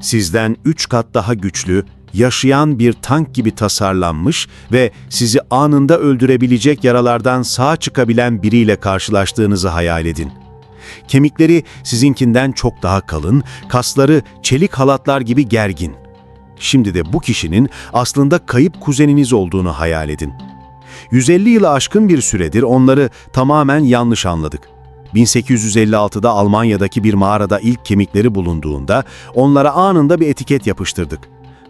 Sizden üç kat daha güçlü, yaşayan bir tank gibi tasarlanmış ve sizi anında öldürebilecek yaralardan sağ çıkabilen biriyle karşılaştığınızı hayal edin. Kemikleri sizinkinden çok daha kalın, kasları çelik halatlar gibi gergin. Şimdi de bu kişinin aslında kayıp kuzeniniz olduğunu hayal edin. 150 yılı aşkın bir süredir onları tamamen yanlış anladık. 1856'da Almanya'daki bir mağarada ilk kemikleri bulunduğunda onlara anında bir etiket yapıştırdık.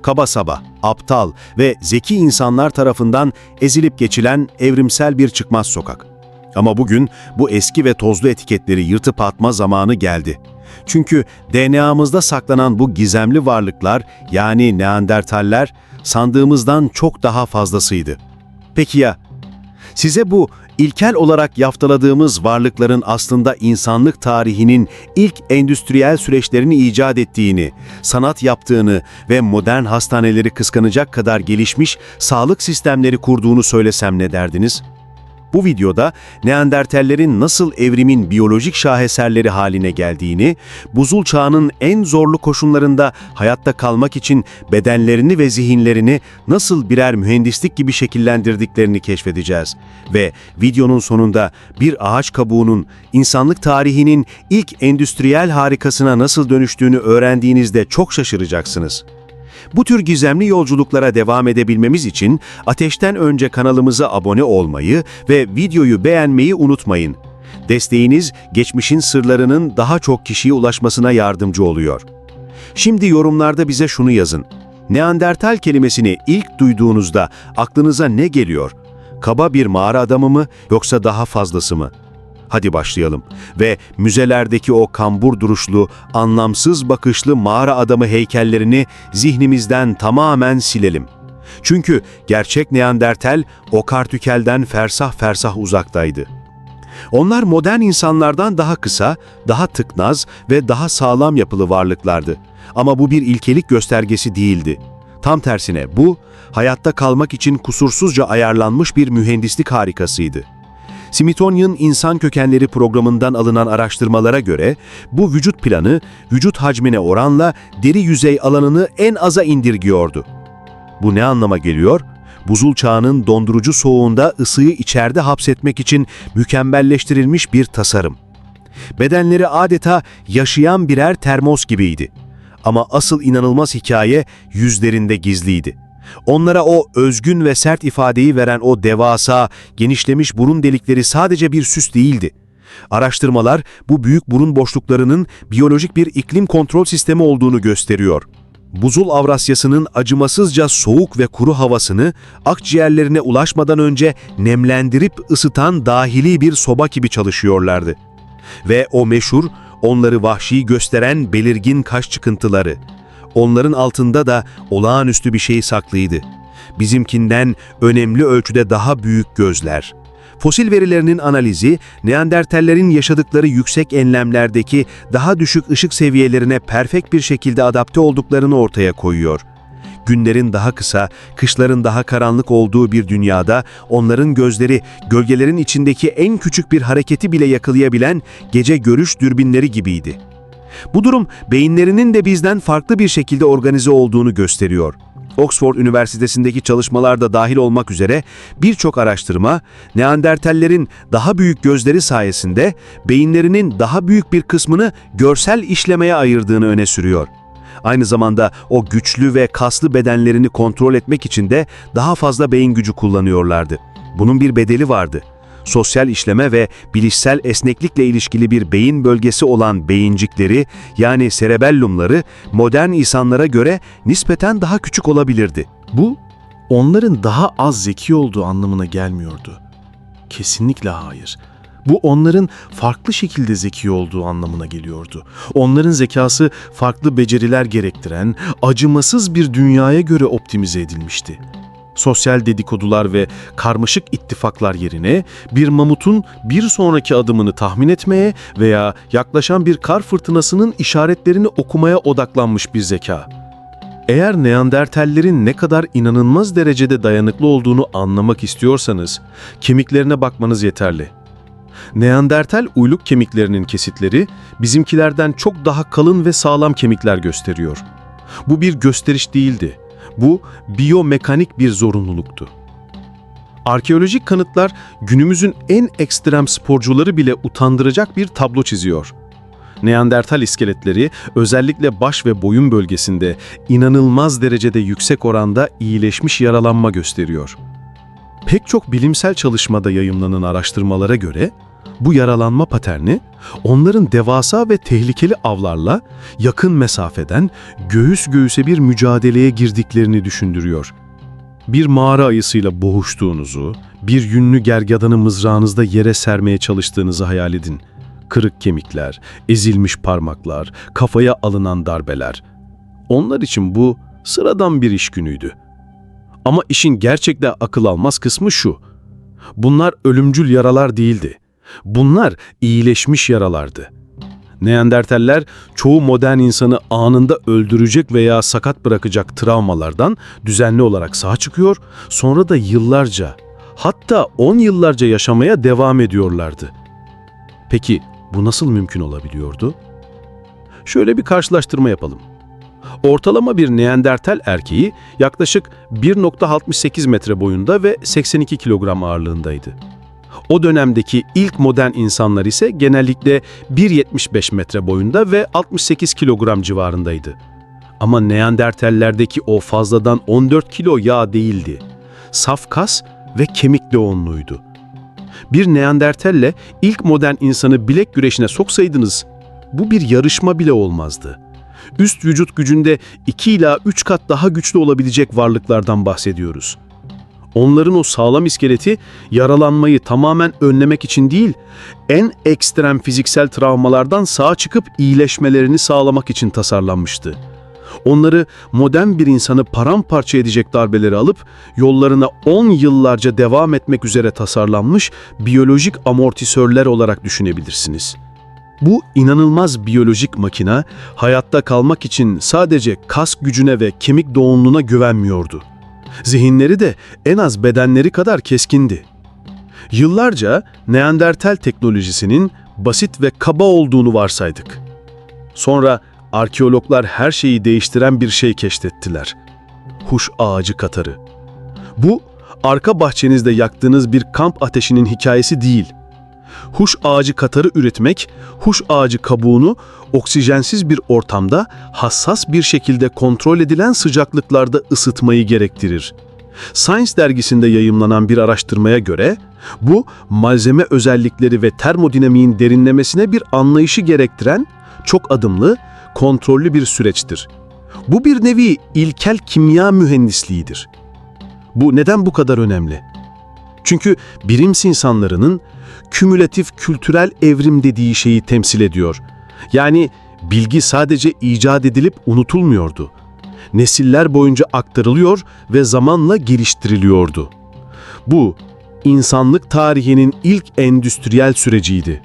Kaba saba, aptal ve zeki insanlar tarafından ezilip geçilen evrimsel bir çıkmaz sokak. Ama bugün bu eski ve tozlu etiketleri yırtıp atma zamanı geldi. Çünkü DNA'mızda saklanan bu gizemli varlıklar yani Neandertaller sandığımızdan çok daha fazlasıydı. Peki ya Size bu ilkel olarak yaftaladığımız varlıkların aslında insanlık tarihinin ilk endüstriyel süreçlerini icat ettiğini, sanat yaptığını ve modern hastaneleri kıskanacak kadar gelişmiş sağlık sistemleri kurduğunu söylesem ne derdiniz? Bu videoda Neandertallerin nasıl evrimin biyolojik şaheserleri haline geldiğini, buzul çağının en zorlu koşullarında hayatta kalmak için bedenlerini ve zihinlerini nasıl birer mühendislik gibi şekillendirdiklerini keşfedeceğiz. Ve videonun sonunda bir ağaç kabuğunun insanlık tarihinin ilk endüstriyel harikasına nasıl dönüştüğünü öğrendiğinizde çok şaşıracaksınız. Bu tür gizemli yolculuklara devam edebilmemiz için ateşten önce kanalımıza abone olmayı ve videoyu beğenmeyi unutmayın. Desteğiniz geçmişin sırlarının daha çok kişiye ulaşmasına yardımcı oluyor. Şimdi yorumlarda bize şunu yazın. Neandertal kelimesini ilk duyduğunuzda aklınıza ne geliyor? Kaba bir mağara adamı mı yoksa daha fazlası mı? Hadi başlayalım ve müzelerdeki o kambur duruşlu, anlamsız bakışlı mağara adamı heykellerini zihnimizden tamamen silelim. Çünkü gerçek Neandertal o kartükelden fersah fersah uzaktaydı. Onlar modern insanlardan daha kısa, daha tıknaz ve daha sağlam yapılı varlıklardı. Ama bu bir ilkelik göstergesi değildi. Tam tersine bu, hayatta kalmak için kusursuzca ayarlanmış bir mühendislik harikasıydı. Smithsonian İnsan Kökenleri programından alınan araştırmalara göre bu vücut planı vücut hacmine oranla deri yüzey alanını en aza indirgiyordu. Bu ne anlama geliyor? Buzul çağının dondurucu soğuğunda ısıyı içeride hapsetmek için mükemmelleştirilmiş bir tasarım. Bedenleri adeta yaşayan birer termos gibiydi. Ama asıl inanılmaz hikaye yüzlerinde gizliydi. Onlara o özgün ve sert ifadeyi veren o devasa, genişlemiş burun delikleri sadece bir süs değildi. Araştırmalar bu büyük burun boşluklarının biyolojik bir iklim kontrol sistemi olduğunu gösteriyor. Buzul Avrasyası'nın acımasızca soğuk ve kuru havasını akciğerlerine ulaşmadan önce nemlendirip ısıtan dahili bir soba gibi çalışıyorlardı. Ve o meşhur, onları vahşi gösteren belirgin kaş çıkıntıları, onların altında da olağanüstü bir şey saklıydı. Bizimkinden önemli ölçüde daha büyük gözler. Fosil verilerinin analizi, Neandertallerin yaşadıkları yüksek enlemlerdeki daha düşük ışık seviyelerine perfekt bir şekilde adapte olduklarını ortaya koyuyor. Günlerin daha kısa, kışların daha karanlık olduğu bir dünyada onların gözleri gölgelerin içindeki en küçük bir hareketi bile yakalayabilen gece görüş dürbinleri gibiydi. Bu durum beyinlerinin de bizden farklı bir şekilde organize olduğunu gösteriyor. Oxford Üniversitesi'ndeki çalışmalarda dahil olmak üzere birçok araştırma, Neandertallerin daha büyük gözleri sayesinde beyinlerinin daha büyük bir kısmını görsel işlemeye ayırdığını öne sürüyor. Aynı zamanda o güçlü ve kaslı bedenlerini kontrol etmek için de daha fazla beyin gücü kullanıyorlardı. Bunun bir bedeli vardı sosyal işleme ve bilişsel esneklikle ilişkili bir beyin bölgesi olan beyincikleri yani serebellumları modern insanlara göre nispeten daha küçük olabilirdi. Bu onların daha az zeki olduğu anlamına gelmiyordu. Kesinlikle hayır. Bu onların farklı şekilde zeki olduğu anlamına geliyordu. Onların zekası farklı beceriler gerektiren, acımasız bir dünyaya göre optimize edilmişti sosyal dedikodular ve karmaşık ittifaklar yerine bir mamutun bir sonraki adımını tahmin etmeye veya yaklaşan bir kar fırtınasının işaretlerini okumaya odaklanmış bir zeka. Eğer Neandertallerin ne kadar inanılmaz derecede dayanıklı olduğunu anlamak istiyorsanız, kemiklerine bakmanız yeterli. Neandertal uyluk kemiklerinin kesitleri bizimkilerden çok daha kalın ve sağlam kemikler gösteriyor. Bu bir gösteriş değildi. Bu biyomekanik bir zorunluluktu. Arkeolojik kanıtlar günümüzün en ekstrem sporcuları bile utandıracak bir tablo çiziyor. Neandertal iskeletleri özellikle baş ve boyun bölgesinde inanılmaz derecede yüksek oranda iyileşmiş yaralanma gösteriyor. Pek çok bilimsel çalışmada yayımlanan araştırmalara göre bu yaralanma paterni onların devasa ve tehlikeli avlarla yakın mesafeden göğüs göğüse bir mücadeleye girdiklerini düşündürüyor. Bir mağara ayısıyla boğuştuğunuzu, bir yünlü gergadanı mızrağınızda yere sermeye çalıştığınızı hayal edin. Kırık kemikler, ezilmiş parmaklar, kafaya alınan darbeler. Onlar için bu sıradan bir iş günüydü. Ama işin gerçekten akıl almaz kısmı şu. Bunlar ölümcül yaralar değildi. Bunlar iyileşmiş yaralardı. Neandertaller çoğu modern insanı anında öldürecek veya sakat bırakacak travmalardan düzenli olarak sağ çıkıyor, sonra da yıllarca, hatta 10 yıllarca yaşamaya devam ediyorlardı. Peki bu nasıl mümkün olabiliyordu? Şöyle bir karşılaştırma yapalım. Ortalama bir Neandertal erkeği yaklaşık 1.68 metre boyunda ve 82 kilogram ağırlığındaydı. O dönemdeki ilk modern insanlar ise genellikle 1.75 metre boyunda ve 68 kilogram civarındaydı. Ama Neandertallerdeki o fazladan 14 kilo yağ değildi. Saf kas ve kemik yoğunluğuydu. Bir Neandertalle ilk modern insanı bilek güreşine soksaydınız, bu bir yarışma bile olmazdı. Üst vücut gücünde 2 ila 3 kat daha güçlü olabilecek varlıklardan bahsediyoruz. Onların o sağlam iskeleti yaralanmayı tamamen önlemek için değil, en ekstrem fiziksel travmalardan sağ çıkıp iyileşmelerini sağlamak için tasarlanmıştı. Onları modern bir insanı paramparça edecek darbeleri alıp yollarına 10 yıllarca devam etmek üzere tasarlanmış biyolojik amortisörler olarak düşünebilirsiniz. Bu inanılmaz biyolojik makina hayatta kalmak için sadece kas gücüne ve kemik doğunluğuna güvenmiyordu. Zihinleri de en az bedenleri kadar keskindi. Yıllarca Neandertal teknolojisinin basit ve kaba olduğunu varsaydık. Sonra arkeologlar her şeyi değiştiren bir şey keşfettiler. Huş ağacı katarı. Bu, arka bahçenizde yaktığınız bir kamp ateşinin hikayesi değil. Huş ağacı katarı üretmek, huş ağacı kabuğunu oksijensiz bir ortamda hassas bir şekilde kontrol edilen sıcaklıklarda ısıtmayı gerektirir. Science dergisinde yayımlanan bir araştırmaya göre bu malzeme özellikleri ve termodinamiğin derinlemesine bir anlayışı gerektiren çok adımlı, kontrollü bir süreçtir. Bu bir nevi ilkel kimya mühendisliğidir. Bu neden bu kadar önemli? Çünkü bilimsi insanlarının kümülatif kültürel evrim dediği şeyi temsil ediyor. Yani bilgi sadece icat edilip unutulmuyordu. Nesiller boyunca aktarılıyor ve zamanla geliştiriliyordu. Bu, insanlık tarihinin ilk endüstriyel süreciydi.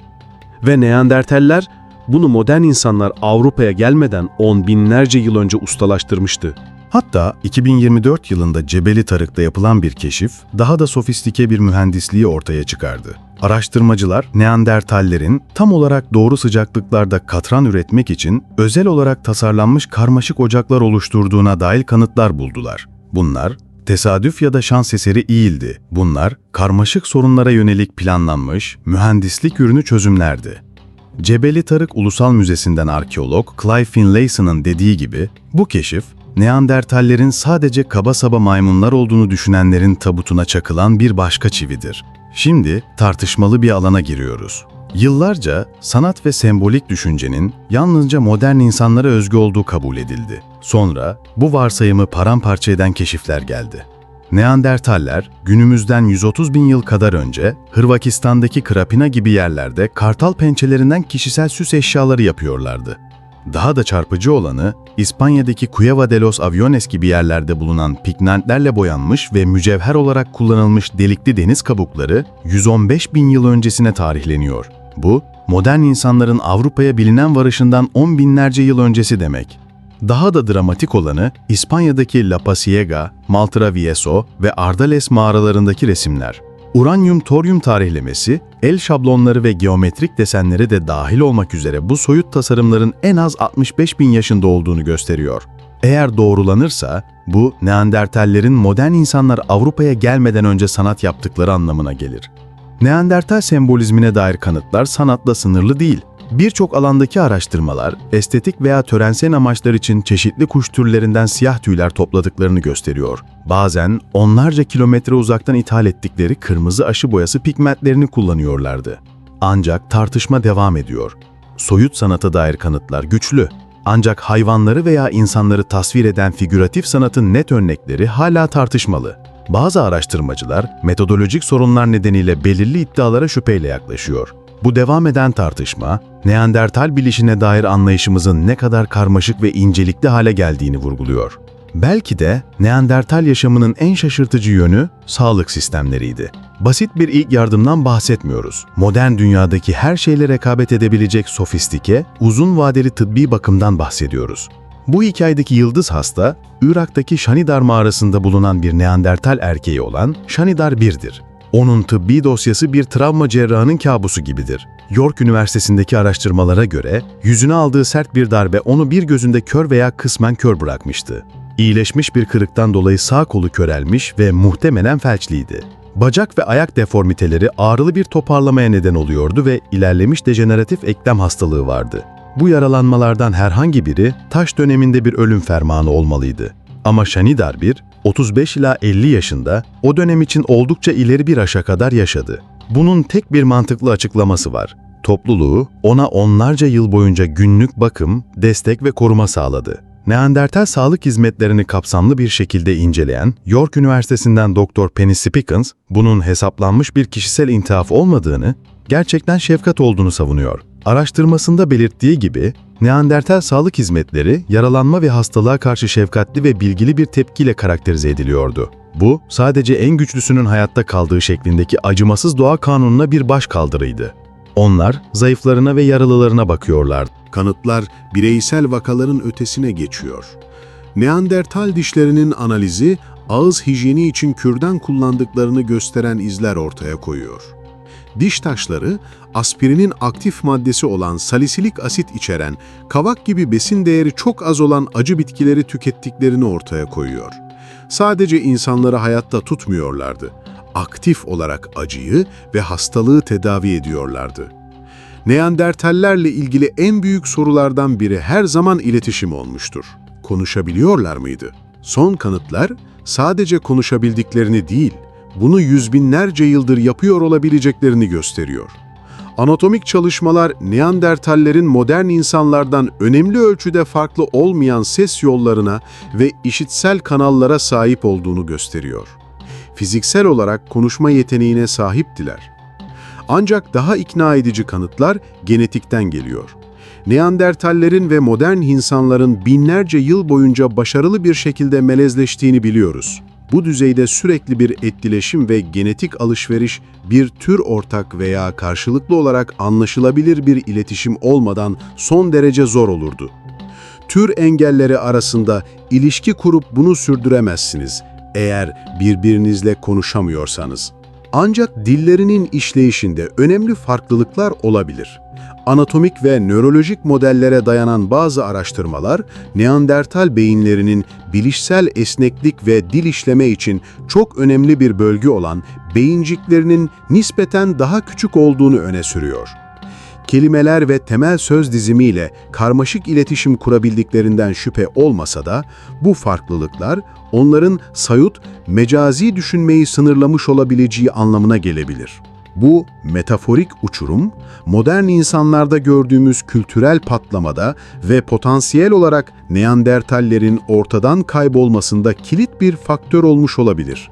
Ve Neandertaller bunu modern insanlar Avrupa'ya gelmeden on binlerce yıl önce ustalaştırmıştı. Hatta 2024 yılında Cebeli Tarık'ta yapılan bir keşif daha da sofistike bir mühendisliği ortaya çıkardı. Araştırmacılar Neandertallerin tam olarak doğru sıcaklıklarda katran üretmek için özel olarak tasarlanmış karmaşık ocaklar oluşturduğuna dair kanıtlar buldular. Bunlar tesadüf ya da şans eseri değildi. Bunlar karmaşık sorunlara yönelik planlanmış mühendislik ürünü çözümlerdi. Cebeli Tarık Ulusal Müzesi'nden arkeolog Clive Finlayson'ın dediği gibi bu keşif Neandertallerin sadece kaba saba maymunlar olduğunu düşünenlerin tabutuna çakılan bir başka çividir. Şimdi tartışmalı bir alana giriyoruz. Yıllarca sanat ve sembolik düşüncenin yalnızca modern insanlara özgü olduğu kabul edildi. Sonra bu varsayımı paramparça eden keşifler geldi. Neandertaller günümüzden 130 bin yıl kadar önce Hırvatistan'daki Krapina gibi yerlerde kartal pençelerinden kişisel süs eşyaları yapıyorlardı. Daha da çarpıcı olanı, İspanya'daki Cueva de los Aviones gibi yerlerde bulunan pigmentlerle boyanmış ve mücevher olarak kullanılmış delikli deniz kabukları 115 bin yıl öncesine tarihleniyor. Bu, modern insanların Avrupa'ya bilinen varışından 10 binlerce yıl öncesi demek. Daha da dramatik olanı İspanya'daki La Pasiega, Maltravieso ve Ardales mağaralarındaki resimler. Uranyum-toryum tarihlemesi, el şablonları ve geometrik desenleri de dahil olmak üzere bu soyut tasarımların en az 65 bin yaşında olduğunu gösteriyor. Eğer doğrulanırsa bu Neandertallerin modern insanlar Avrupa'ya gelmeden önce sanat yaptıkları anlamına gelir. Neandertal sembolizmine dair kanıtlar sanatla sınırlı değil. Birçok alandaki araştırmalar, estetik veya törensel amaçlar için çeşitli kuş türlerinden siyah tüyler topladıklarını gösteriyor. Bazen onlarca kilometre uzaktan ithal ettikleri kırmızı aşı boyası pigmentlerini kullanıyorlardı. Ancak tartışma devam ediyor. Soyut sanata dair kanıtlar güçlü. Ancak hayvanları veya insanları tasvir eden figüratif sanatın net örnekleri hala tartışmalı. Bazı araştırmacılar metodolojik sorunlar nedeniyle belirli iddialara şüpheyle yaklaşıyor. Bu devam eden tartışma, Neandertal bilişine dair anlayışımızın ne kadar karmaşık ve incelikli hale geldiğini vurguluyor. Belki de Neandertal yaşamının en şaşırtıcı yönü sağlık sistemleriydi. Basit bir ilk yardımdan bahsetmiyoruz. Modern dünyadaki her şeyle rekabet edebilecek sofistike, uzun vadeli tıbbi bakımdan bahsediyoruz. Bu hikayedeki yıldız hasta, Irak'taki Şanidar mağarasında bulunan bir Neandertal erkeği olan Şanidar 1'dir. Onun tıbbi dosyası bir travma cerrahının kabusu gibidir. York Üniversitesi'ndeki araştırmalara göre yüzüne aldığı sert bir darbe onu bir gözünde kör veya kısmen kör bırakmıştı. İyileşmiş bir kırıktan dolayı sağ kolu körelmiş ve muhtemelen felçliydi. Bacak ve ayak deformiteleri ağrılı bir toparlamaya neden oluyordu ve ilerlemiş dejeneratif eklem hastalığı vardı. Bu yaralanmalardan herhangi biri taş döneminde bir ölüm fermanı olmalıydı. Ama Şanidar bir 35 ila 50 yaşında o dönem için oldukça ileri bir yaşa kadar yaşadı. Bunun tek bir mantıklı açıklaması var. Topluluğu ona onlarca yıl boyunca günlük bakım, destek ve koruma sağladı. Neandertal sağlık hizmetlerini kapsamlı bir şekilde inceleyen York Üniversitesi'nden Dr. Penny Spickens, bunun hesaplanmış bir kişisel intihaf olmadığını, gerçekten şefkat olduğunu savunuyor. Araştırmasında belirttiği gibi, Neandertal sağlık hizmetleri yaralanma ve hastalığa karşı şefkatli ve bilgili bir tepkiyle karakterize ediliyordu. Bu, sadece en güçlüsünün hayatta kaldığı şeklindeki acımasız doğa kanununa bir baş kaldırıydı. Onlar, zayıflarına ve yaralılarına bakıyorlardı. Kanıtlar bireysel vakaların ötesine geçiyor. Neandertal dişlerinin analizi ağız hijyeni için kürdan kullandıklarını gösteren izler ortaya koyuyor. Diş taşları aspirinin aktif maddesi olan salisilik asit içeren, kavak gibi besin değeri çok az olan acı bitkileri tükettiklerini ortaya koyuyor. Sadece insanları hayatta tutmuyorlardı. Aktif olarak acıyı ve hastalığı tedavi ediyorlardı. Neandertallerle ilgili en büyük sorulardan biri her zaman iletişim olmuştur. Konuşabiliyorlar mıydı? Son kanıtlar sadece konuşabildiklerini değil, bunu yüz binlerce yıldır yapıyor olabileceklerini gösteriyor. Anatomik çalışmalar Neandertallerin modern insanlardan önemli ölçüde farklı olmayan ses yollarına ve işitsel kanallara sahip olduğunu gösteriyor. Fiziksel olarak konuşma yeteneğine sahiptiler. Ancak daha ikna edici kanıtlar genetikten geliyor. Neandertallerin ve modern insanların binlerce yıl boyunca başarılı bir şekilde melezleştiğini biliyoruz. Bu düzeyde sürekli bir etkileşim ve genetik alışveriş bir tür ortak veya karşılıklı olarak anlaşılabilir bir iletişim olmadan son derece zor olurdu. Tür engelleri arasında ilişki kurup bunu sürdüremezsiniz eğer birbirinizle konuşamıyorsanız. Ancak dillerinin işleyişinde önemli farklılıklar olabilir. Anatomik ve nörolojik modellere dayanan bazı araştırmalar, Neandertal beyinlerinin bilişsel esneklik ve dil işleme için çok önemli bir bölge olan beyinciklerinin nispeten daha küçük olduğunu öne sürüyor. Kelimeler ve temel söz dizimiyle karmaşık iletişim kurabildiklerinden şüphe olmasa da bu farklılıklar onların sayut, mecazi düşünmeyi sınırlamış olabileceği anlamına gelebilir. Bu metaforik uçurum, modern insanlarda gördüğümüz kültürel patlamada ve potansiyel olarak Neandertallerin ortadan kaybolmasında kilit bir faktör olmuş olabilir.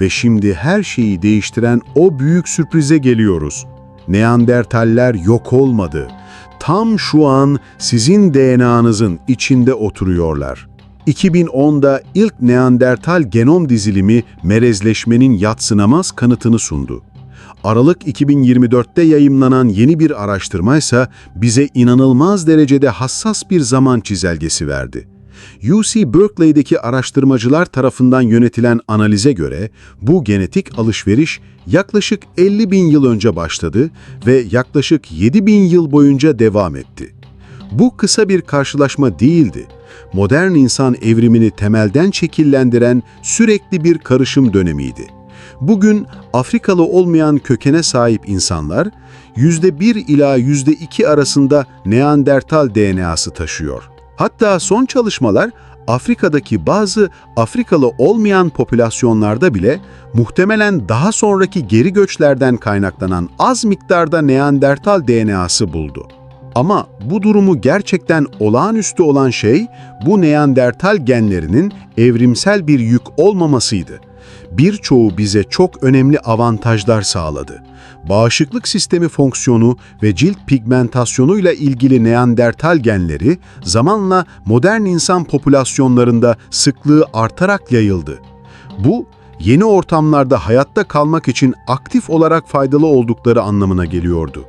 Ve şimdi her şeyi değiştiren o büyük sürprize geliyoruz. Neandertaller yok olmadı. Tam şu an sizin DNA'nızın içinde oturuyorlar. 2010'da ilk Neandertal genom dizilimi merezleşmenin yatsınamaz kanıtını sundu. Aralık 2024'te yayımlanan yeni bir araştırma ise bize inanılmaz derecede hassas bir zaman çizelgesi verdi. UC Berkeley'deki araştırmacılar tarafından yönetilen analize göre bu genetik alışveriş yaklaşık 50 bin yıl önce başladı ve yaklaşık 7 bin yıl boyunca devam etti. Bu kısa bir karşılaşma değildi. Modern insan evrimini temelden şekillendiren sürekli bir karışım dönemiydi. Bugün Afrikalı olmayan kökene sahip insanlar %1 ila %2 arasında Neandertal DNA'sı taşıyor. Hatta son çalışmalar Afrika'daki bazı Afrikalı olmayan popülasyonlarda bile muhtemelen daha sonraki geri göçlerden kaynaklanan az miktarda Neandertal DNA'sı buldu. Ama bu durumu gerçekten olağanüstü olan şey bu Neandertal genlerinin evrimsel bir yük olmamasıydı. Birçoğu bize çok önemli avantajlar sağladı. Bağışıklık sistemi fonksiyonu ve cilt pigmentasyonuyla ilgili Neandertal genleri zamanla modern insan popülasyonlarında sıklığı artarak yayıldı. Bu, yeni ortamlarda hayatta kalmak için aktif olarak faydalı oldukları anlamına geliyordu.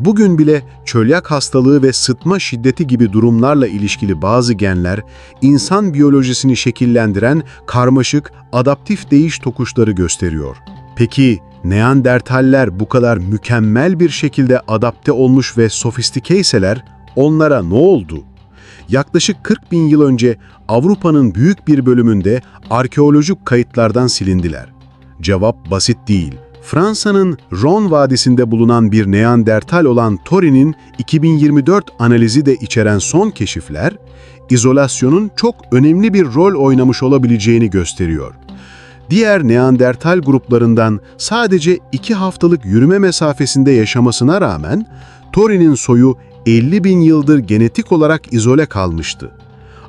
Bugün bile çölyak hastalığı ve sıtma şiddeti gibi durumlarla ilişkili bazı genler, insan biyolojisini şekillendiren karmaşık, adaptif değiş tokuşları gösteriyor. Peki Neandertaller bu kadar mükemmel bir şekilde adapte olmuş ve sofistikeyseler onlara ne oldu? Yaklaşık 40 bin yıl önce Avrupa'nın büyük bir bölümünde arkeolojik kayıtlardan silindiler. Cevap basit değil. Fransa'nın Rhône Vadisi'nde bulunan bir Neandertal olan Tori'nin 2024 analizi de içeren son keşifler, izolasyonun çok önemli bir rol oynamış olabileceğini gösteriyor. Diğer Neandertal gruplarından sadece 2 haftalık yürüme mesafesinde yaşamasına rağmen Tori'nin soyu 50 bin yıldır genetik olarak izole kalmıştı.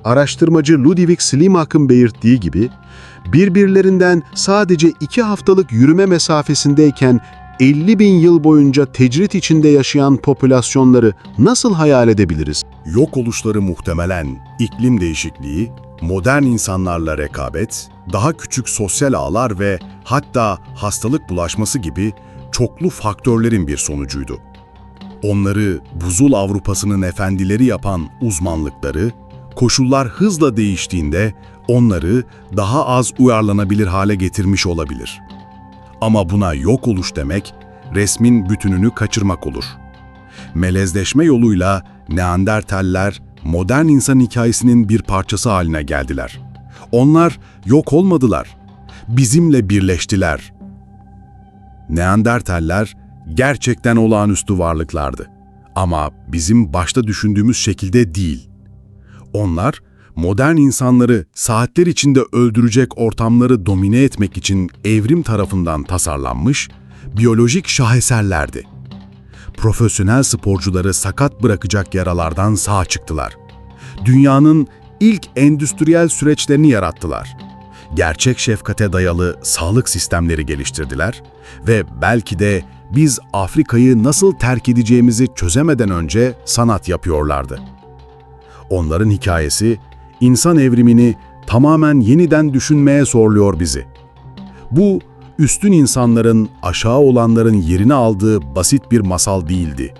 Araştırmacı Ludwig Slimak'ın belirttiği gibi, birbirlerinden sadece 2 haftalık yürüme mesafesindeyken 50 bin yıl boyunca tecrit içinde yaşayan popülasyonları nasıl hayal edebiliriz? Yok oluşları muhtemelen iklim değişikliği, modern insanlarla rekabet, daha küçük sosyal ağlar ve hatta hastalık bulaşması gibi çoklu faktörlerin bir sonucuydu. Onları buzul Avrupa'sının efendileri yapan uzmanlıkları, koşullar hızla değiştiğinde onları daha az uyarlanabilir hale getirmiş olabilir. Ama buna yok oluş demek, resmin bütününü kaçırmak olur. Melezleşme yoluyla Neandertaller modern insan hikayesinin bir parçası haline geldiler. Onlar yok olmadılar. Bizimle birleştiler. Neandertaller gerçekten olağanüstü varlıklardı. Ama bizim başta düşündüğümüz şekilde değil. Onlar modern insanları saatler içinde öldürecek ortamları domine etmek için evrim tarafından tasarlanmış biyolojik şaheserlerdi profesyonel sporcuları sakat bırakacak yaralardan sağ çıktılar. Dünyanın ilk endüstriyel süreçlerini yarattılar. Gerçek şefkate dayalı sağlık sistemleri geliştirdiler ve belki de biz Afrika'yı nasıl terk edeceğimizi çözemeden önce sanat yapıyorlardı. Onların hikayesi insan evrimini tamamen yeniden düşünmeye zorluyor bizi. Bu üstün insanların aşağı olanların yerini aldığı basit bir masal değildi.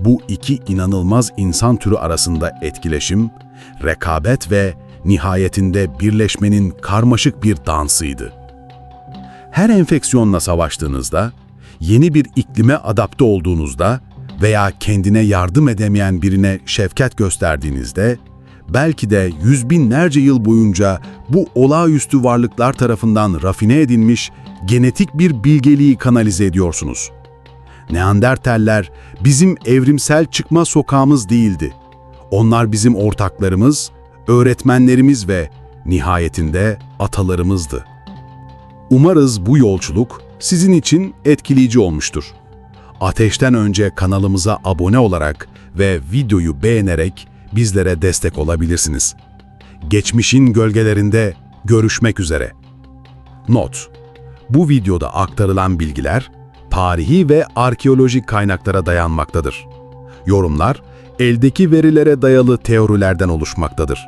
Bu iki inanılmaz insan türü arasında etkileşim, rekabet ve nihayetinde birleşmenin karmaşık bir dansıydı. Her enfeksiyonla savaştığınızda, yeni bir iklime adapte olduğunuzda veya kendine yardım edemeyen birine şefkat gösterdiğinizde, belki de yüz binlerce yıl boyunca bu olağanüstü varlıklar tarafından rafine edilmiş genetik bir bilgeliği kanalize ediyorsunuz. Neandertaller bizim evrimsel çıkma sokağımız değildi. Onlar bizim ortaklarımız, öğretmenlerimiz ve nihayetinde atalarımızdı. Umarız bu yolculuk sizin için etkileyici olmuştur. Ateşten önce kanalımıza abone olarak ve videoyu beğenerek bizlere destek olabilirsiniz. Geçmişin gölgelerinde görüşmek üzere. Not Bu videoda aktarılan bilgiler tarihi ve arkeolojik kaynaklara dayanmaktadır. Yorumlar eldeki verilere dayalı teorilerden oluşmaktadır.